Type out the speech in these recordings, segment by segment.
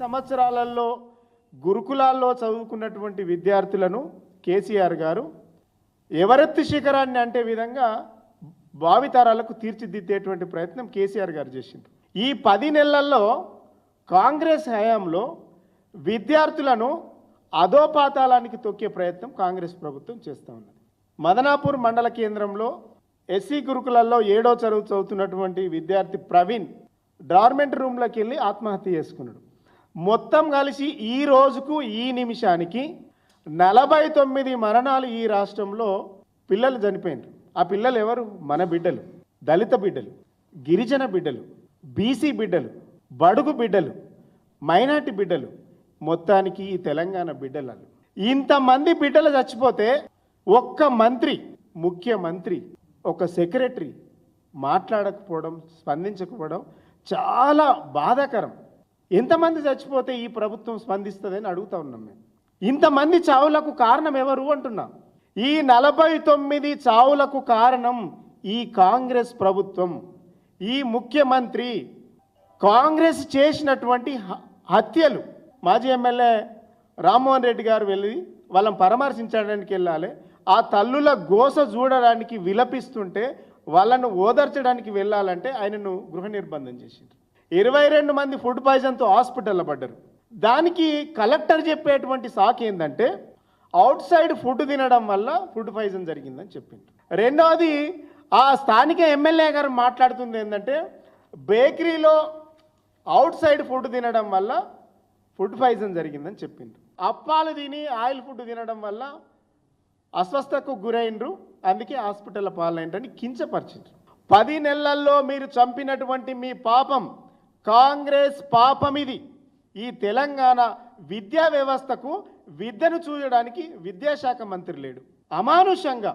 సంవత్సరాలలో గురుకులాల్లో చదువుకున్నటువంటి విద్యార్థులను కేసీఆర్ గారు ఎవరెత్తి శిఖరాన్ని అంటే విధంగా భావితరాలకు తీర్చిదిద్దేటువంటి ప్రయత్నం కేసీఆర్ గారు చేసింది. ఈ పది నెలల్లో కాంగ్రెస్ హయాంలో విద్యార్థులను అధోపాతాళానికి తొక్కే ప్రయత్నం కాంగ్రెస్ ప్రభుత్వం చేస్తూ ఉన్నది. మదనాపూర్ మండల కేంద్రంలో ఎస్సీ గురుకులల్లో ఏడో చదువు చదువుతున్నటువంటి విద్యార్థి ప్రవీణ్ డార్మెంట్ రూమ్లోకి వెళ్ళి ఆత్మహత్య చేసుకున్నాడు. మొత్తం కలిసి ఈ రోజుకు ఈ నిమిషానికి నలభై తొమ్మిది మరణాలు ఈ రాష్ట్రంలో పిల్లలు చనిపోయినారు. ఆ పిల్లలు ఎవరు? మన బిడ్డలు. దళిత బిడ్డలు గిరిజన బిడ్డలు బీసీ బిడ్డలు బడుగు బిడ్డలు మైనార్టీ బిడ్డలు మొత్తానికి ఈ తెలంగాణ బిడ్డలు ఇంతమంది బిడ్డలు చచ్చిపోతే ఒక్క మంత్రి ముఖ్యమంత్రి ఒక సెక్రటరీ మాట్లాడకపోవడం స్పందించకపోవడం చాలా బాధాకరం. ఎంతమంది చచ్చిపోతే ఈ ప్రభుత్వం స్పందిస్తుందని అడుగుతా ఉన్నాం మేము. ఇంతమంది చావులకు కారణం ఎవరు అంటున్నా. ఈ నలభై తొమ్మిది చావులకు కారణం ఈ కాంగ్రెస్ ప్రభుత్వం. ఈ ముఖ్యమంత్రి కాంగ్రెస్ చేసినటువంటి హ- హత్యలు. మాజీ ఎమ్మెల్యే రామ్మోహన్ రెడ్డి గారు వెళ్ళి వాళ్ళని పరామర్శించడానికి వెళ్ళాలి. ఆ తల్లుల గోస చూడడానికి విలపిస్తుంటే వాళ్ళను ఓదార్చడానికి వెళ్ళాలంటే ఆయనను గృహ నిర్బంధం చేసిండ్రు. ఇరవై రెండు మంది ఫుడ్ పాయిజన్తో హాస్పిటల్లో పడ్డారు. దానికి కలెక్టర్ చెప్పేటువంటి సాక్ ఏంటంటే అవుట్ సైడ్ ఫుడ్ తినడం వల్ల ఫుడ్ పాయిజన్ జరిగిందని చెప్పింది రెండవది ఆ స్థానిక ఎమ్మెల్యే గారు మాట్లాడుతుంది ఏంటంటే బేకరీలో అవుట్ సైడ్ ఫుడ్ తినడం వల్ల ఫుడ్ పాయిజన్ జరిగిందని చెప్పిండ్రు అప్పాలు తిని ఆయిల్ ఫుడ్ తినడం వల్ల అస్వస్థకు గురైండ్రు అందుకే హాస్పిటల్ పాలైండ్రని కించపరిచిండ్రు. పది నెలల్లో మీరు చంపినటువంటి మీ పాపం కాంగ్రెస్ పాపం ఇది ఈ తెలంగాణ విద్యా వ్యవస్థకు విద్యను చూడడానికి విద్యాశాఖ మంత్రి లేడు. అమానుషంగా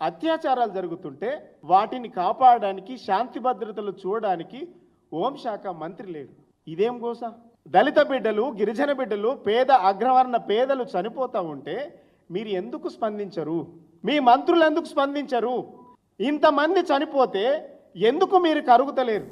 అత్యాచారాలు జరుగుతుంటే వాటిని కాపాడడానికి శాంతి భద్రతలు చూడడానికి హోంశాఖ మంత్రి లేడు. ఇదేం గోస? దళిత బిడ్డలు గిరిజన బిడ్డలు పేద అగ్రవర్ణ పేదలు చనిపోతూ ఉంటే మీరు ఎందుకు స్పందించరు? మీ మంత్రులు ఎందుకు స్పందించరు? ఇంతమంది చనిపోతే ఎందుకు మీరు కరుగుతలేరు?